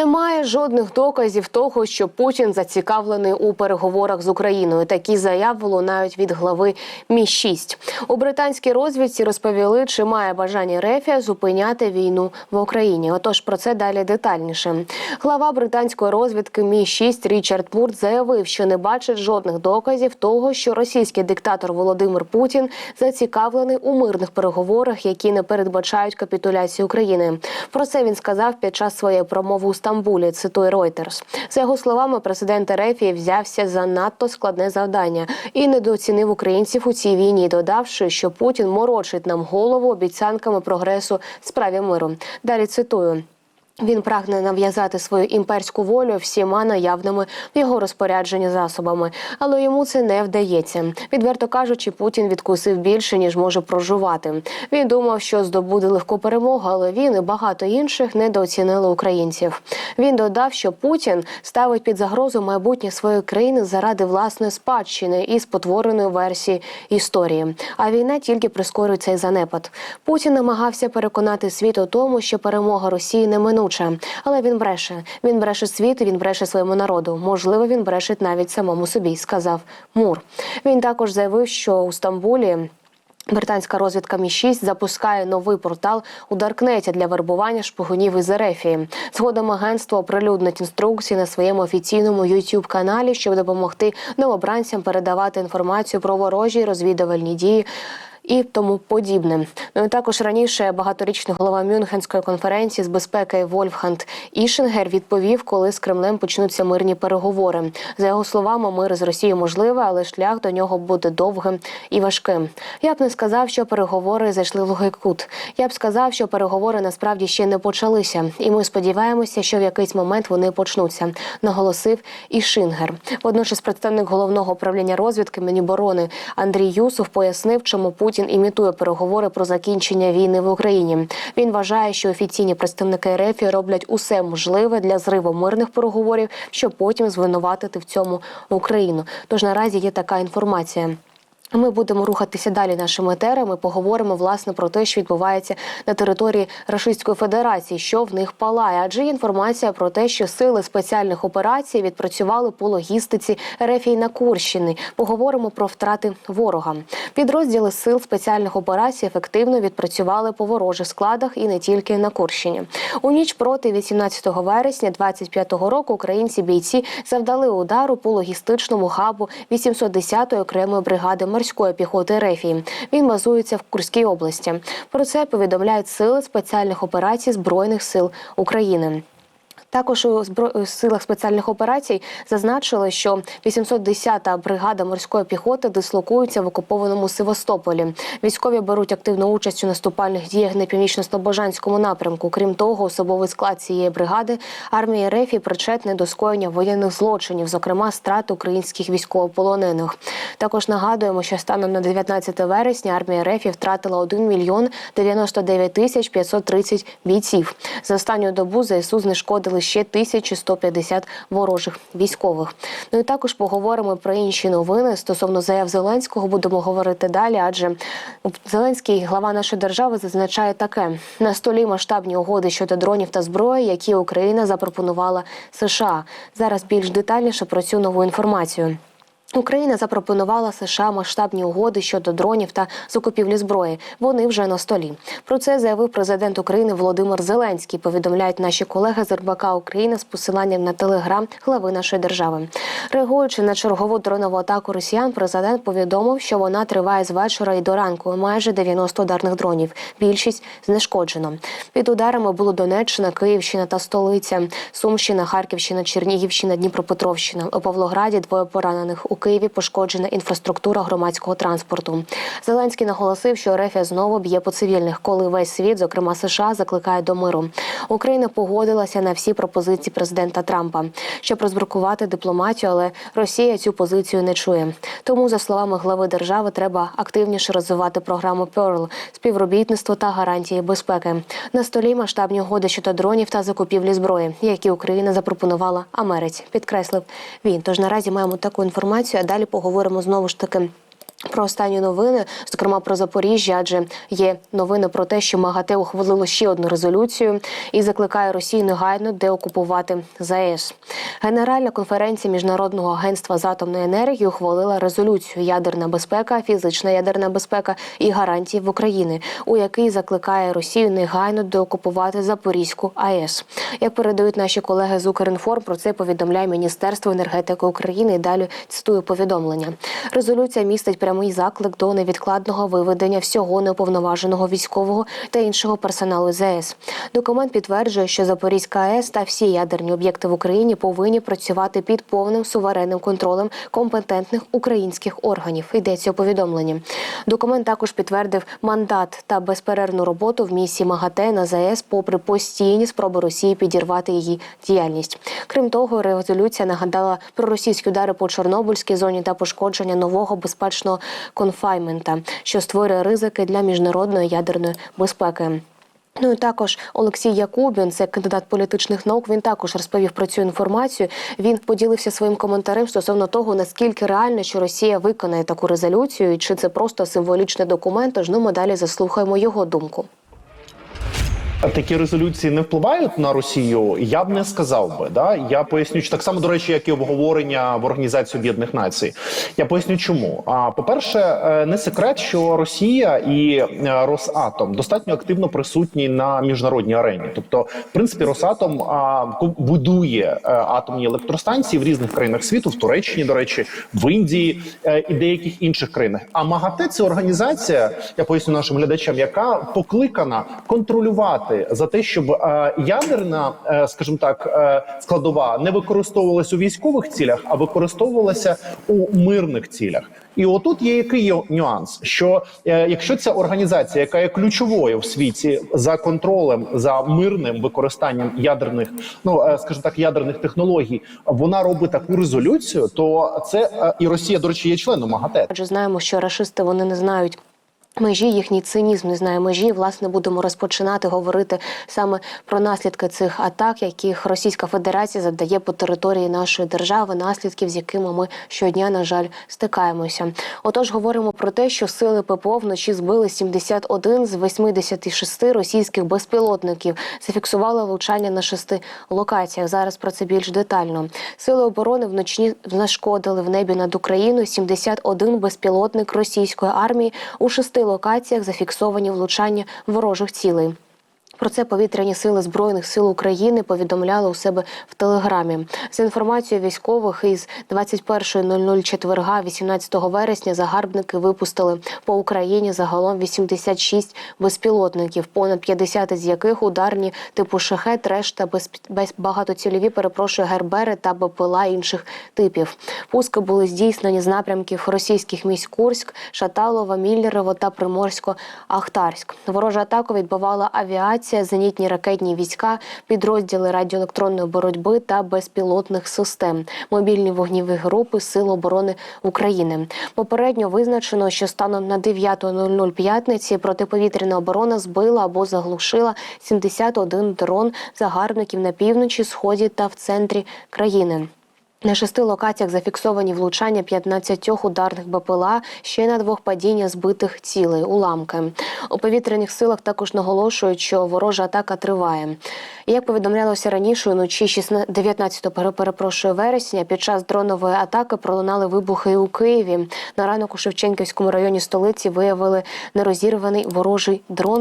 Немає жодних доказів того, що Путін зацікавлений у переговорах з Україною. Такі заяви лунають від глави Мі 6 У британській розвідці розповіли, чи має бажання Рефія зупиняти війну в Україні. Отож про це далі детальніше. Глава британської розвідки Мі 6 Річард Мурт заявив, що не бачить жодних доказів того, що російський диктатор Володимир Путін зацікавлений у мирних переговорах, які не передбачають капітуляцію України. Про це він сказав під час своєї промови у Стамбулі. Цитує Reuters. За його словами, президент Рефі взявся за надто складне завдання і недооцінив українців у цій війні, додавши, що Путін морочить нам голову обіцянками прогресу в справі миру. Далі цитую. Він прагне нав'язати свою імперську волю всіма наявними в його розпорядженні засобами, але йому це не вдається. Відверто кажучи, Путін відкусив більше ніж може прожувати. Він думав, що здобуде легку перемогу, але він і багато інших недооцінили українців. Він додав, що Путін ставить під загрозу майбутнє своєї країни заради власної спадщини і спотвореної версії історії. А війна тільки прискорює цей занепад. Путін намагався переконати світ у тому, що перемога Росії неминуча. Але він бреше. Він бреше світ, він бреше своєму народу. Можливо, він бреше навіть самому собі, сказав Мур. Він також заявив, що у Стамбулі. Британська розвідка Мі 6 запускає новий портал у Даркнеті для вербування шпигунів із Ерефії. Згодом агентство оприлюднить інструкції на своєму офіційному youtube каналі, щоб допомогти новобранцям передавати інформацію про ворожі розвідувальні дії. І тому подібне. Ну і також раніше багаторічний голова Мюнхенської конференції з безпеки Вольфганг Ішингер відповів, коли з Кремлем почнуться мирні переговори. За його словами, мир з Росією можливий, але шлях до нього буде довгим і важким. Я б не сказав, що переговори зайшли в лугий кут. Я б сказав, що переговори насправді ще не почалися, і ми сподіваємося, що в якийсь момент вони почнуться. Наголосив Ішингер. Водночас, представник головного управління розвідки Міноборони Андрій Юсов пояснив, чому Путін Путін імітує переговори про закінчення війни в Україні. Він вважає, що офіційні представники РФ роблять усе можливе для зриву мирних переговорів, щоб потім звинуватити в цьому Україну. Тож наразі є така інформація. Ми будемо рухатися далі нашими етерами. Поговоримо власне про те, що відбувається на території Російської Федерації, що в них палає. Адже інформація про те, що сили спеціальних операцій відпрацювали по логістиці Рефії на Курщини. Поговоримо про втрати ворога. Підрозділи сил спеціальних операцій ефективно відпрацювали по ворожих складах і не тільки на Курщині. У ніч проти 18 вересня 25-го року українці бійці завдали удару по логістичному хабу 810-ї окремої бригади морської піхоти Рефії. Він базується в Курській області. Про це повідомляють сили спеціальних операцій збройних сил України. Також у силах спеціальних операцій зазначили, що 810-та бригада морської піхоти дислокується в окупованому Севастополі. Військові беруть активну участь у наступальних діях на північно-слобожанському напрямку. Крім того, особовий склад цієї бригади армії РФ причетний до скоєння воєнних злочинів, зокрема страт українських військовополонених. Також нагадуємо, що станом на 19 вересня армія РФ втратила 1 мільйон 99 тисяч 530 бійців. За останню добу ЗСУ знешкодили ще 1150 ворожих військових. Ну і також поговоримо про інші новини стосовно заяв Зеленського. Будемо говорити далі, адже Зеленський, глава нашої держави, зазначає таке: на столі масштабні угоди щодо дронів та зброї, які Україна запропонувала США. Зараз більш детальніше про цю нову інформацію. Україна запропонувала США масштабні угоди щодо дронів та закупівлі зброї. Вони вже на столі. Про це заявив президент України Володимир Зеленський. Повідомляють наші колеги з РБК України з посиланням на телеграм глави нашої держави. Реагуючи на чергову дронову атаку росіян, президент повідомив, що вона триває з вечора і до ранку. Майже 90 ударних дронів. Більшість знешкоджено. Під ударами було Донеччина, Київщина та столиця, Сумщина, Харківщина, Чернігівщина, Дніпропетровщина. У Павлограді двоє поранених. У Києві пошкоджена інфраструктура громадського транспорту. Зеленський наголосив, що Рефія знову б'є по цивільних, коли весь світ, зокрема США, закликає до миру. Україна погодилася на всі пропозиції президента Трампа, щоб розбракувати дипломатію, але Росія цю позицію не чує. Тому, за словами глави держави, треба активніше розвивати програму Pearl, співробітництво та гарантії безпеки. На столі масштабні угоди щодо дронів та закупівлі зброї, які Україна запропонувала Америці. Підкреслив він. Тож наразі маємо таку інформацію. А далі поговоримо знову ж таки Про останні новини, зокрема про Запоріжжя, адже є новини про те, що МАГАТЕ ухвалило ще одну резолюцію і закликає Росію негайно деокупувати ЗАЕС. Генеральна конференція міжнародного агентства з атомної енергії ухвалила резолюцію ядерна безпека, фізична ядерна безпека і гарантії в Україні, у якій закликає Росію негайно деокупувати Запорізьку АЕС. Як передають наші колеги з Укрінформ, про це повідомляє Міністерство енергетики України. І далі цитую повідомлення. Резолюція містить прямий заклик до невідкладного виведення всього неуповноваженого військового та іншого персоналу ЗАЕС. Документ підтверджує, що Запорізька АЕС та всі ядерні об'єкти в Україні повинні працювати під повним суверенним контролем компетентних українських органів. Йдеться у повідомленні. Документ також підтвердив мандат та безперервну роботу в місії МАГАТЕ на ЗАЕС, попри постійні спроби Росії підірвати її діяльність. Крім того, резолюція нагадала про російські удари по Чорнобильській зоні та пошкодження нового безпечного конфаймента, що створює ризики для міжнародної ядерної безпеки. Ну і також Олексій Якубін, це кандидат політичних наук. Він також розповів про цю інформацію. Він поділився своїм коментарем стосовно того, наскільки реально, що Росія виконає таку резолюцію, і чи це просто символічний документ. Тож ну ми далі заслухаємо його думку. Такі резолюції не впливають на Росію. Я б не сказав би. Да? Я поясню, так само до речі, як і обговорення в Організації Об'єднаних Націй. Я поясню, чому. А по-перше, е, не секрет, що Росія і е, Росатом достатньо активно присутні на міжнародній арені. Тобто, в принципі, Росатом будує е, атомні електростанції в різних країнах світу, в Туреччині, до речі, в Індії і деяких інших країнах. А МАГАТЕ це організація, я поясню нашим глядачам, яка покликана контролювати за те, щоб е, ядерна, е, скажімо так, е, складова не використовувалася у військових цілях, а використовувалася у мирних цілях. І отут є який є нюанс, що е, якщо ця організація, яка є ключовою в світі за контролем за мирним використанням ядерних, ну е, скажімо так, ядерних технологій, вона робить таку резолюцію, то це е, і Росія, до речі, є членом МАГАТЕ. Адже знаємо, що рашисти вони не знають. Межі їхній цинізм не знає межі. Власне, будемо розпочинати говорити саме про наслідки цих атак, яких Російська Федерація завдає по території нашої держави, наслідків, з якими ми щодня, на жаль, стикаємося. Отож, говоримо про те, що сили ППО вночі збили 71 з 86 російських безпілотників. Зафіксували влучання на шести локаціях. Зараз про це більш детально. Сили оборони вночі знешкодили в небі над Україною 71 безпілотник російської армії у шести локаціях зафіксовані влучання ворожих цілей. Про це повітряні сили збройних сил України повідомляли у себе в телеграмі. За інформацією військових, із 21.00 четверга, 18 вересня, загарбники випустили по Україні загалом 86 безпілотників, понад 50 з яких ударні типу шахет, решта без, без багатоцільові, перепрошую, гербери та БПЛА інших типів. Пуски були здійснені з напрямків російських міст Курськ, Шаталова, Міллерово та Приморсько-Ахтарськ. Ворожа атаку відбивала авіація, зенітні ракетні війська, підрозділи радіоелектронної боротьби та безпілотних систем, мобільні вогніві групи Сил оборони України. Попередньо визначено, що станом на 9.00 п'ятниці протиповітряна оборона збила або заглушила 71 дрон загарбників на півночі, сході та в центрі країни. На шести локаціях зафіксовані влучання 15 ударних БПЛА, ще на двох падіння збитих цілей, уламки. У повітряних силах також наголошують, що ворожа атака триває. Як повідомлялося раніше, уночі 19 перепрошую, вересня під час дронової атаки пролунали вибухи у Києві. На ранок у Шевченківському районі столиці виявили нерозірваний ворожий дрон